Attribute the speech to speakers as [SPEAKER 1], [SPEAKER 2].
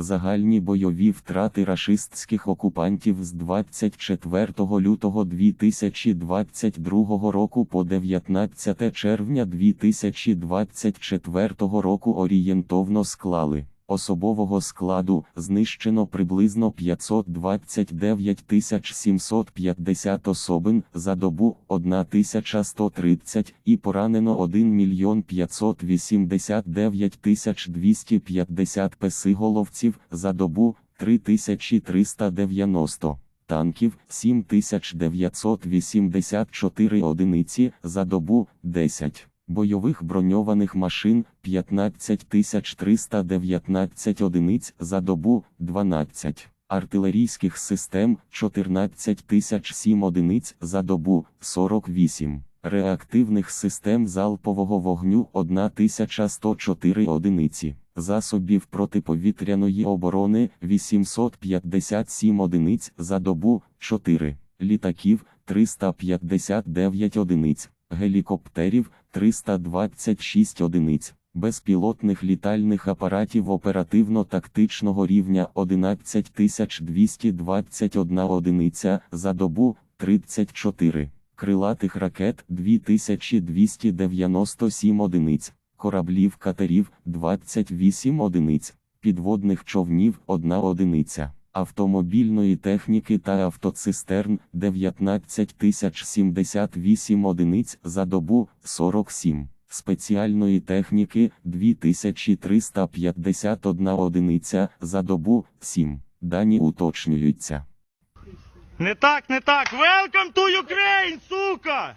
[SPEAKER 1] Загальні бойові втрати рашистських окупантів з 24 лютого 2022 року по 19 червня 2024 року орієнтовно склали. Особового складу знищено приблизно 529 750 особин за добу 1130 і поранено 1 мільйон 589 250 песиголовців за добу 3390 танків 7984 одиниці за добу 10 бойових броньованих машин 15319 одиниць за добу 12 артилерійських систем 14007 одиниць за добу 48 реактивних систем залпового вогню 1104 одиниці. Засобів протиповітряної оборони 857 одиниць за добу 4 літаків 359 одиниць гелікоптерів 326 одиниць, безпілотних літальних апаратів оперативно-тактичного рівня 11221 одиниця за добу 34, крилатих ракет 2297 одиниць, кораблів катерів 28 одиниць, підводних човнів 1 одиниця автомобільної техніки та автоцистерн 19 078 одиниць за добу 47, спеціальної техніки 2351 одиниця за добу 7. Дані уточнюються.
[SPEAKER 2] Не так, не так. Welcome to Ukraine, сука!